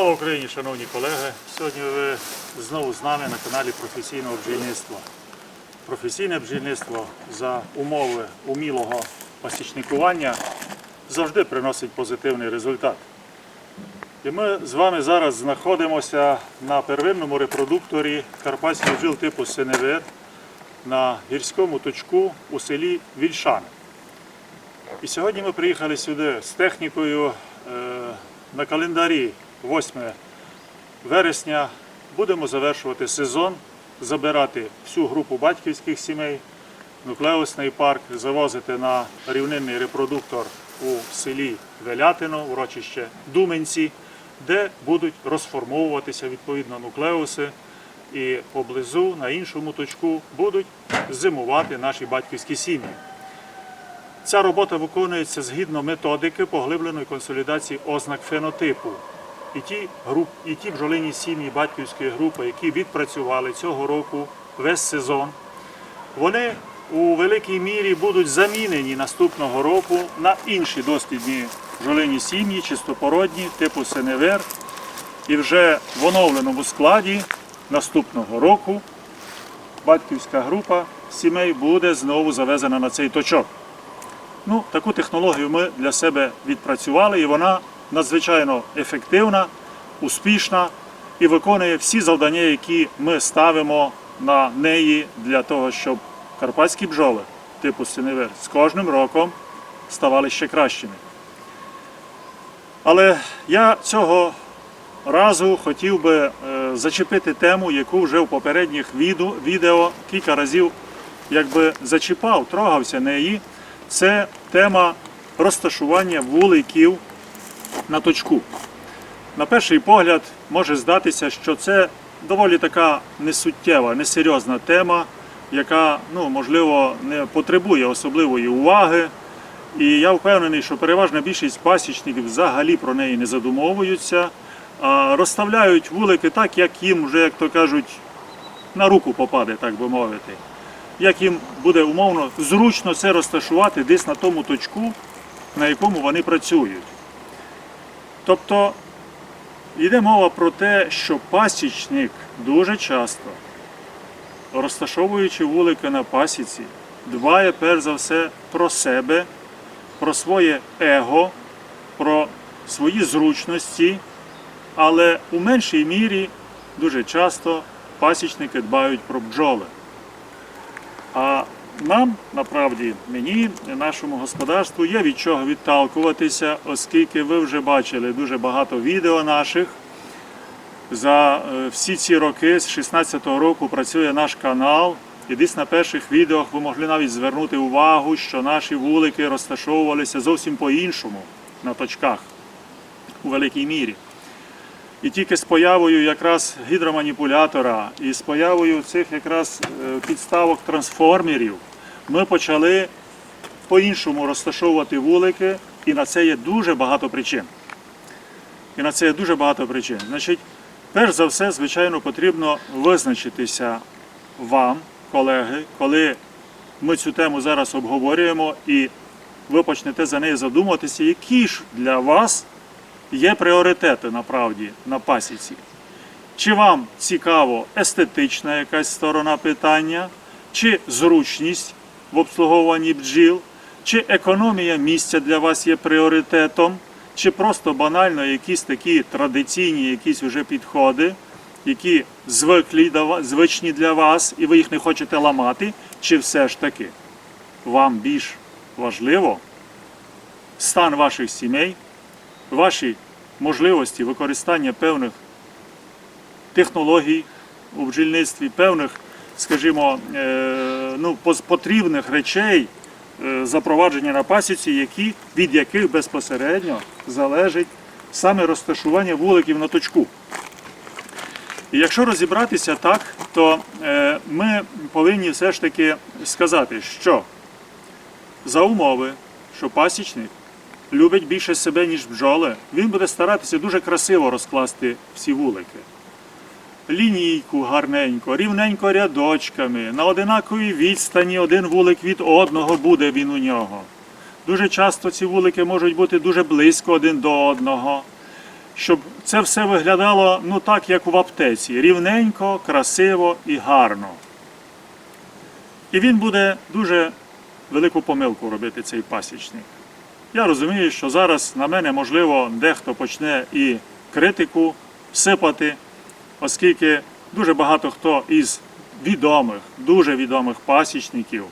Слава Україні, шановні колеги! Сьогодні ви знову з нами на каналі професійного бджільництва. Професійне бджільництво за умови умілого пасічникування завжди приносить позитивний результат. І ми з вами зараз знаходимося на первинному репродукторі карпатських бджіл типу Сеневир на гірському точку у селі Вільшани. І сьогодні ми приїхали сюди з технікою е, на календарі 8 вересня. Будемо завершувати сезон, забирати всю групу батьківських сімей, нуклеусний парк, завозити на рівнинний репродуктор у селі Велятино, урочище Думенці, де будуть розформовуватися відповідно нуклеуси і поблизу на іншому точку будуть зимувати наші батьківські сім'ї. Ця робота виконується згідно методики поглибленої консолідації ознак фенотипу. І ті, груп, і ті бджолині сім'ї батьківської групи, які відпрацювали цього року весь сезон, вони у великій мірі будуть замінені наступного року на інші дослідні бджолині сім'ї, чистопородні, типу Сеневер. І вже в оновленому складі наступного року батьківська група сімей буде знову завезена на цей точок. Ну, таку технологію ми для себе відпрацювали, і вона надзвичайно ефективна, успішна і виконує всі завдання, які ми ставимо на неї для того, щоб карпатські бджоли типу синевир з кожним роком ставали ще кращими. Але я цього разу хотів би е, зачепити тему, яку вже в попередніх відео кілька разів якби зачіпав, трогався неї. Це тема розташування вуликів на точку. На перший погляд може здатися, що це доволі така несуттєва, несерйозна тема, яка, ну, можливо, не потребує особливої уваги. І я впевнений, що переважна більшість пасічників взагалі про неї не задумовуються, а розставляють вулики так, як їм вже, як то кажуть, на руку попаде, так би мовити. Як їм буде умовно зручно це розташувати десь на тому точку, на якому вони працюють. Тобто йде мова про те, що пасічник дуже часто, розташовуючи вулики на пасіці, дбає перш за все про себе, про своє его, про свої зручності, але у меншій мірі дуже часто пасічники дбають про бджоли. А нам, направді, мені, нашому господарству є від чого відталкуватися, оскільки ви вже бачили дуже багато відео наших. За е, всі ці роки, з 16-го року, працює наш канал. І десь на перших відео ви могли навіть звернути увагу, що наші вулики розташовувалися зовсім по-іншому на точках у великій мірі. І тільки з появою якраз гідроманіпулятора і з появою цих якраз е, підставок трансформерів ми почали по-іншому розташовувати вулики, і на це є дуже багато причин. І на це є дуже багато причин. Значить, перш за все, звичайно, потрібно визначитися вам, колеги, коли ми цю тему зараз обговорюємо і ви почнете за нею задумуватися, які ж для вас є пріоритети направді на пасіці. Чи вам цікаво естетична якась сторона питання, чи зручність в обслуговуванні бджіл, чи економія місця для вас є пріоритетом, чи просто банально якісь такі традиційні якісь вже підходи, які звиклі, звичні для вас, і ви їх не хочете ламати, чи все ж таки вам більш важливо стан ваших сімей, ваші можливості використання певних технологій у бджільництві, певних, скажімо, е, ну, потрібних речей е, запровадження на пасіці, які, від яких безпосередньо залежить саме розташування вуликів на точку. І якщо розібратися так, то е, ми повинні все ж таки сказати, що за умови, що пасічник любить більше себе, ніж бджоли, він буде старатися дуже красиво розкласти всі вулики. Лінійку гарненько, рівненько рядочками, на одинаковій відстані один вулик від одного буде він у нього. Дуже часто ці вулики можуть бути дуже близько один до одного, щоб це все виглядало ну так, як в аптеці, рівненько, красиво і гарно. І він буде дуже велику помилку робити цей пасічник. Я розумію, що зараз на мене, можливо, дехто почне і критику сипати, оскільки дуже багато хто із відомих, дуже відомих пасічників,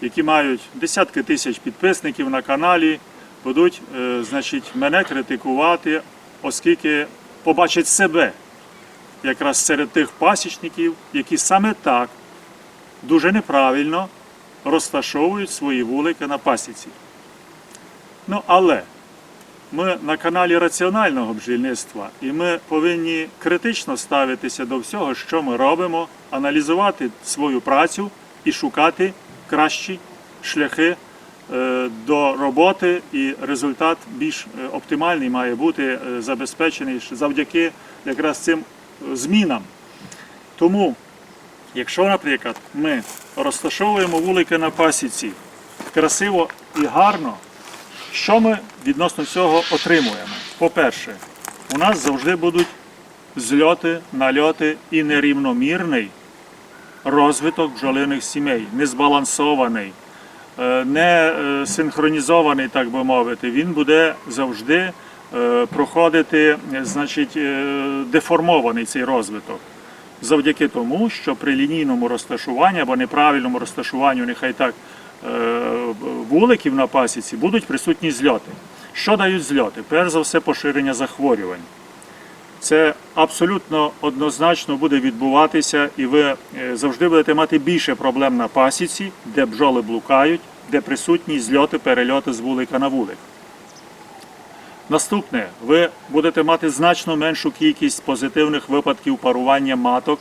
які мають десятки тисяч підписників на каналі, будуть е, значить, мене критикувати, оскільки побачать себе якраз серед тих пасічників, які саме так дуже неправильно розташовують свої вулики на пасіці. Ну, але ми на каналі раціонального бджільництва, і ми повинні критично ставитися до всього, що ми робимо, аналізувати свою працю і шукати кращі шляхи е, до роботи, і результат більш е, оптимальний має бути е, забезпечений завдяки якраз цим змінам. Тому, якщо, наприклад, ми розташовуємо вулики на пасіці красиво і гарно, що ми відносно цього отримуємо? По-перше, у нас завжди будуть зльоти, нальоти і нерівномірний розвиток бджолиних сімей, незбалансований, е, не е, синхронізований, так би мовити. Він буде завжди е, проходити, значить, деформований цей розвиток. Завдяки тому, що при лінійному розташуванні або неправильному розташуванню, нехай так, вуликів на пасіці будуть присутні зльоти. Що дають зльоти? Перш за все, поширення захворювань. Це абсолютно однозначно буде відбуватися, і ви е, завжди будете мати більше проблем на пасіці, де бджоли блукають, де присутні зльоти, перельоти з вулика на вулик. Наступне, ви будете мати значно меншу кількість позитивних випадків парування маток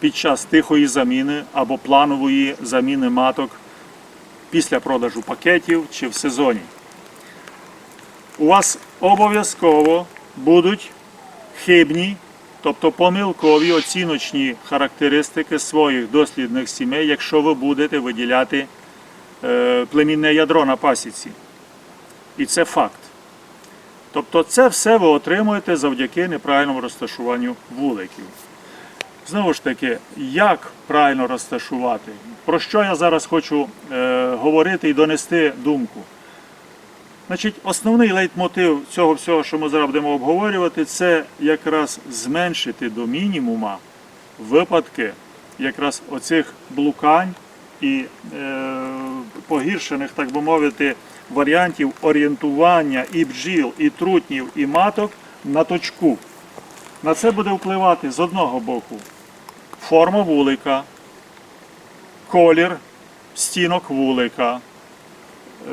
під час тихої заміни або планової заміни маток після продажу пакетів чи в сезоні. У вас обов'язково будуть хибні, тобто помилкові оціночні характеристики своїх дослідних сімей, якщо ви будете виділяти е, племінне ядро на пасіці. І це факт. Тобто це все ви отримуєте завдяки неправильному розташуванню вуликів. Знову ж таки, як правильно розташувати? Про що я зараз хочу е, говорити і донести думку? Значить, основний лейтмотив цього всього, що ми зараз будемо обговорювати, це якраз зменшити до мінімума випадки якраз оцих блукань і е, погіршених, так би мовити, варіантів орієнтування і бджіл, і трутнів, і маток на точку. На це буде впливати з одного боку форма вулика, колір стінок вулика,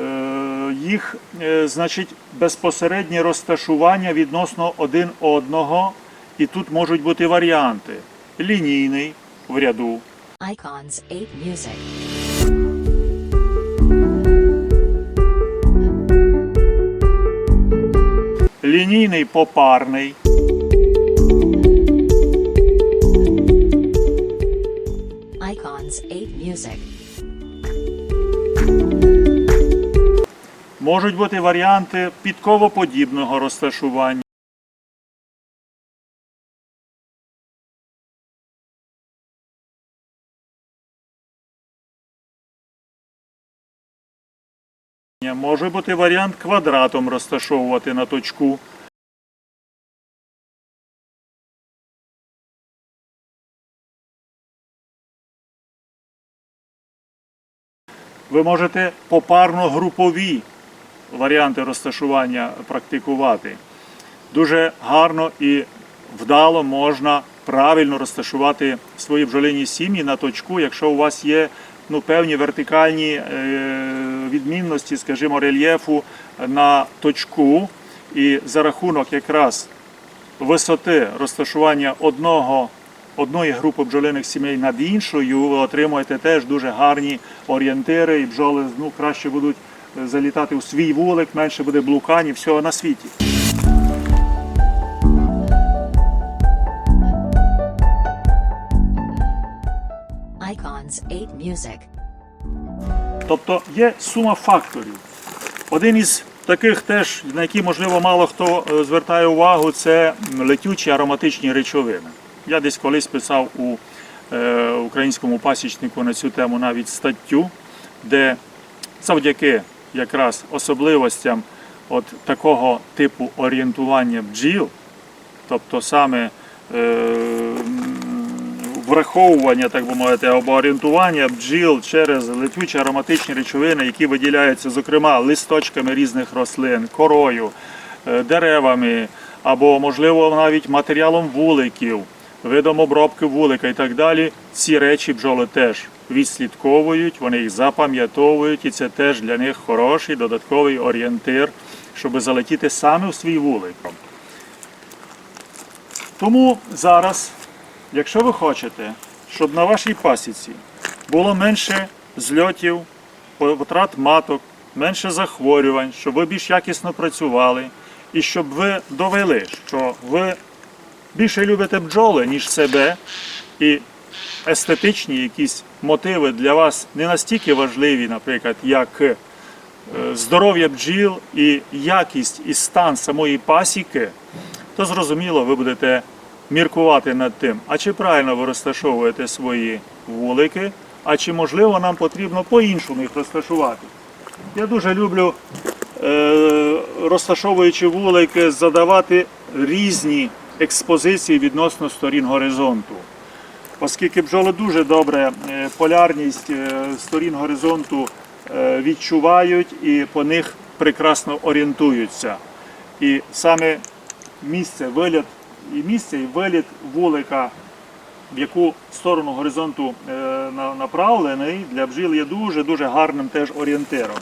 е, їх е, значить, безпосереднє розташування відносно один одного, і тут можуть бути варіанти: лінійний в ряду, Icons 8 Music. лінійний попарний, Music. можуть бути варіанти підковоподібного розташування. Може бути варіант квадратом розташовувати на точку. Ви можете попарно групові варіанти розташування практикувати. Дуже гарно і вдало можна правильно розташувати свої бджолині сім'ї на точку, якщо у вас є ну, певні вертикальні е, відмінності, скажімо, рельєфу на точку. І за рахунок якраз висоти розташування одного, одної групи бджолиних сімей над іншою, ви отримуєте теж дуже гарні орієнтири, і бджоли ну, краще будуть е, залітати у свій вулик, менше буде блукань і всього на світі. Icons 8 Music. Тобто є сума факторів. Один із таких теж, на які можливо мало хто е, звертає увагу, це летючі ароматичні речовини. Я десь колись писав у е, українському пасічнику на цю тему навіть статтю, де завдяки якраз особливостям от такого типу орієнтування бджіл, тобто саме е, враховування, так би мовити, або орієнтування бджіл через летючі ароматичні речовини, які виділяються, зокрема, листочками різних рослин, корою, е, деревами, або, можливо, навіть матеріалом вуликів, видом обробки вулика і так далі. Ці речі бджоли теж відслідковують, вони їх запам'ятовують, і це теж для них хороший додатковий орієнтир, щоб залетіти саме в свій вулик. Тому зараз, якщо ви хочете, щоб на вашій пасіці було менше зльотів, потрат маток, менше захворювань, щоб ви більш якісно працювали, і щоб ви довели, що ви більше любите бджоли, ніж себе, і естетичні якісь мотиви для вас не настільки важливі, наприклад, як е, здоров'я бджіл і якість і стан самої пасіки, то зрозуміло, ви будете міркувати над тим, а чи правильно ви розташовуєте свої вулики, а чи можливо нам потрібно по-іншому їх розташувати. Я дуже люблю, е, розташовуючи вулики, задавати різні експозиції відносно сторін горизонту. Оскільки бджоли дуже добре е, полярність е, сторін горизонту е, відчувають і по них прекрасно орієнтуються. І саме місце, виліт і місце і виліт вулика, в яку сторону горизонту направлений, для бджіл є дуже-дуже гарним теж орієнтиром.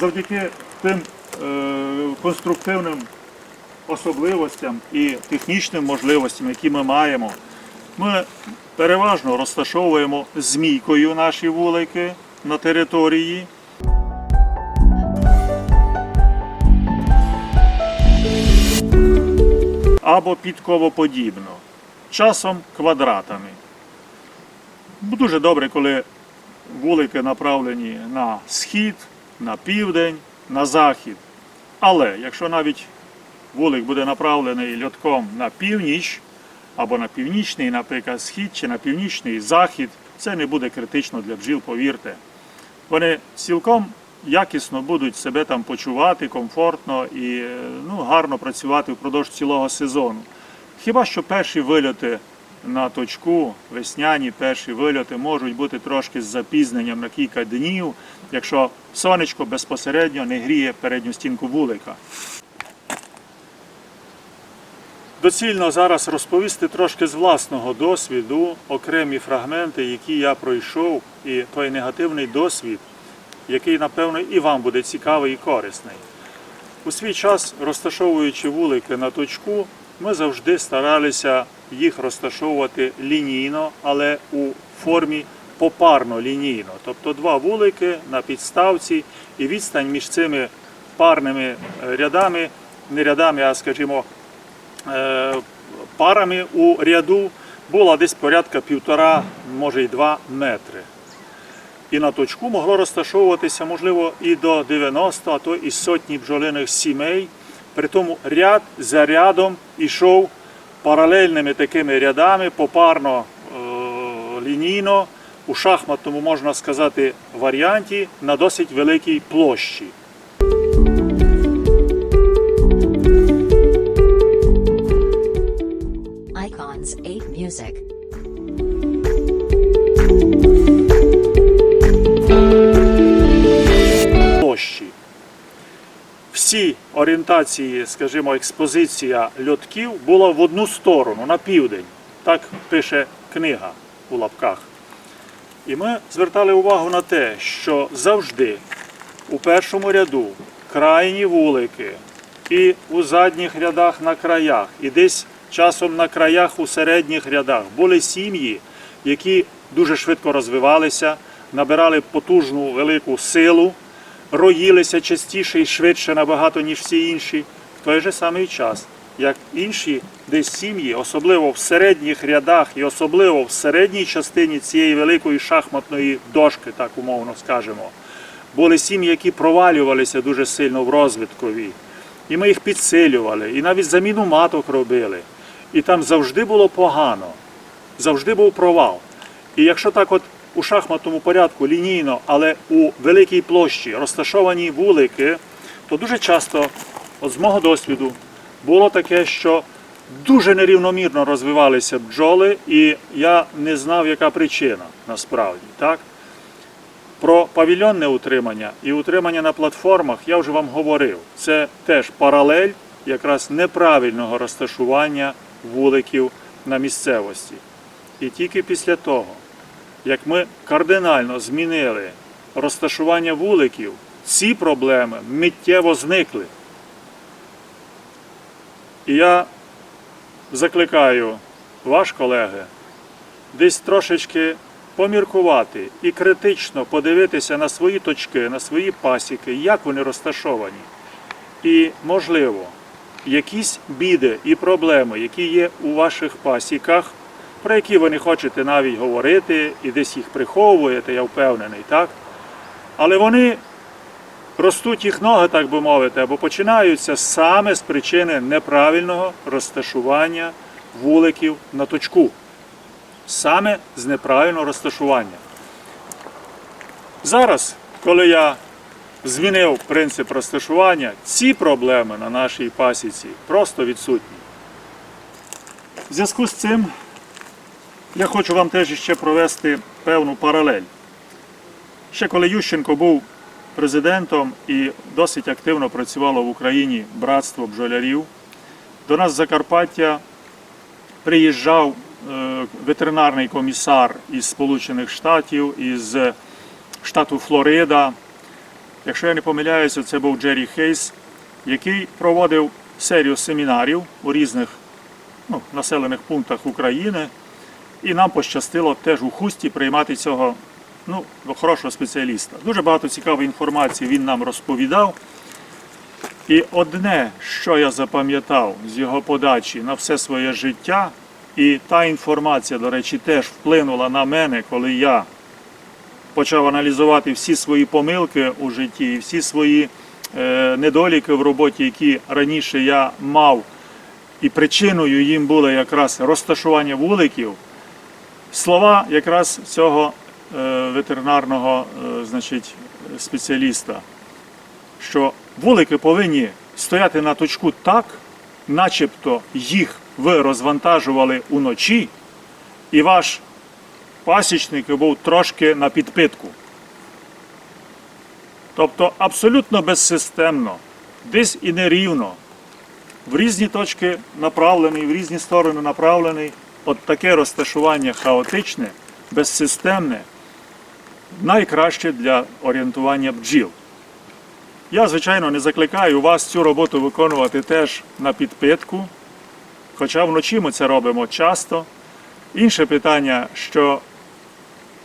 Завдяки тим конструктивним особливостям і технічним можливостям, які ми маємо, ми переважно розташовуємо змійкою наші вулики на території. Або підковоподібно, часом квадратами. Дуже добре, коли вулики направлені на схід, на південь, на захід. Але якщо навіть вулик буде направлений льотком на північ, або на північний, наприклад, схід чи на північний захід, це не буде критично для бджіл, повірте. Вони цілком якісно будуть себе там почувати, комфортно і е, ну, гарно працювати впродовж цілого сезону. Хіба що перші вильоти на точку, весняні перші вильоти можуть бути трошки з запізненням на кілька днів, якщо сонечко безпосередньо не гріє передню стінку вулика. Доцільно зараз розповісти трошки з власного досвіду окремі фрагменти, які я пройшов, і той негативний досвід, який, напевно, і вам буде цікавий і корисний. У свій час, розташовуючи вулики на точку, ми завжди старалися їх розташовувати лінійно, але у формі попарно лінійно. Тобто два вулики на підставці і відстань між цими парними рядами, не рядами, а скажімо, парами у ряду була десь порядка півтора, може й два метри. І на точку могло розташовуватися, можливо, і до 90, а то і сотні бджолиних сімей. При тому ряд за рядом ішов паралельними такими рядами, попарно е, лінійно, у шахматному, можна сказати, варіанті на досить великій площі. Music. Всі орієнтації, скажімо, експозиція льотків була в одну сторону, на південь. Так пише книга у лапках. І ми звертали увагу на те, що завжди у першому ряду крайні вулики і у задніх рядах на краях, і десь часом на краях у середніх рядах були сім'ї, які дуже швидко розвивалися, набирали потужну велику силу, роїлися частіше і швидше набагато, ніж всі інші, в той же самий час, як інші десь сім'ї, особливо в середніх рядах і особливо в середній частині цієї великої шахматної дошки, так умовно скажемо, були сім'ї, які провалювалися дуже сильно в розвиткові. І ми їх підсилювали, і навіть заміну маток робили. І там завжди було погано, завжди був провал. І якщо так от у шахматному порядку лінійно, але у великій площі розташовані вулики, то дуже часто, от з мого досвіду, було таке, що дуже нерівномірно розвивалися бджоли, і я не знав, яка причина насправді. Так? Про павільйонне утримання і утримання на платформах я вже вам говорив. Це теж паралель якраз неправильного розташування вуликів на місцевості. І тільки після того, як ми кардинально змінили розташування вуликів, ці проблеми миттєво зникли. І я закликаю ваш колеги десь трошечки поміркувати і критично подивитися на свої точки, на свої пасіки, як вони розташовані. І, можливо, якісь біди і проблеми, які є у ваших пасіках, про які ви не хочете навіть говорити і десь їх приховуєте, я впевнений, так? Але вони ростуть їх ноги, так би мовити, або починаються саме з причини неправильного розташування вуликів на точку. Саме з неправильного розташування. Зараз, коли я змінив принцип розташування, ці проблеми на нашій пасіці просто відсутні. В зв'язку з цим я хочу вам теж ще провести певну паралель. Ще коли Ющенко був президентом і досить активно працювало в Україні братство бджолярів, до нас з Закарпаття приїжджав е, ветеринарний комісар із Сполучених Штатів, із штату Флорида. Якщо я не помиляюся, це був Джері Хейс, який проводив серію семінарів у різних ну, населених пунктах України. І нам пощастило теж у хусті приймати цього ну, хорошого спеціаліста. Дуже багато цікавої інформації він нам розповідав. І одне, що я запам'ятав з його подачі на все своє життя, і та інформація, до речі, теж вплинула на мене, коли я почав аналізувати всі свої помилки у житті, всі свої е, недоліки в роботі, які раніше я мав, і причиною їм було якраз розташування вуликів. Слова якраз цього е, ветеринарного е, значить, спеціаліста, що вулики повинні стояти на точку так, начебто їх ви розвантажували уночі, і ваш пасічник був трошки на підпитку. Тобто абсолютно безсистемно, десь і нерівно, в різні точки направлений, в різні сторони направлений. От таке розташування хаотичне, безсистемне, найкраще для орієнтування бджіл. Я, звичайно, не закликаю вас цю роботу виконувати теж на підпитку, хоча вночі ми це робимо часто. Інше питання, що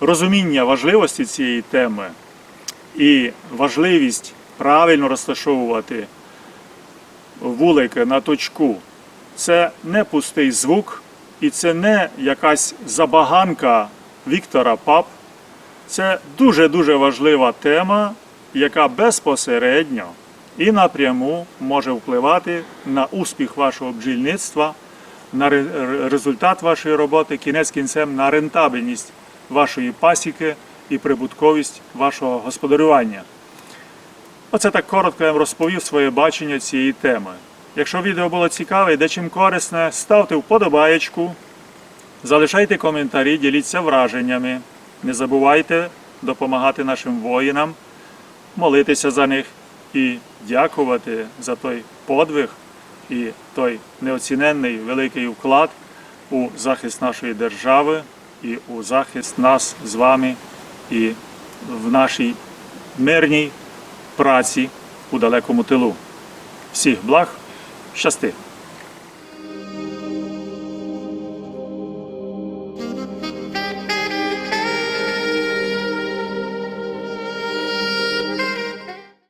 розуміння важливості цієї теми і важливість правильно розташовувати вулики на точку це не пустий звук, і це не якась забаганка Віктора Пап. Це дуже-дуже важлива тема, яка безпосередньо і напряму може впливати на успіх вашого бджільництва, на результат вашої роботи, кінець кінцем на рентабельність вашої пасіки і прибутковість вашого господарювання. Оце так коротко я вам розповів своє бачення цієї теми. Якщо відео було цікаве і дечим корисне, ставте вподобаєчку, залишайте коментарі, діліться враженнями. Не забувайте допомагати нашим воїнам, молитися за них і дякувати за той подвиг і той неоціненний великий вклад у захист нашої держави і у захист нас з вами і в нашій мирній праці у далекому тилу. Всіх благ, щасти!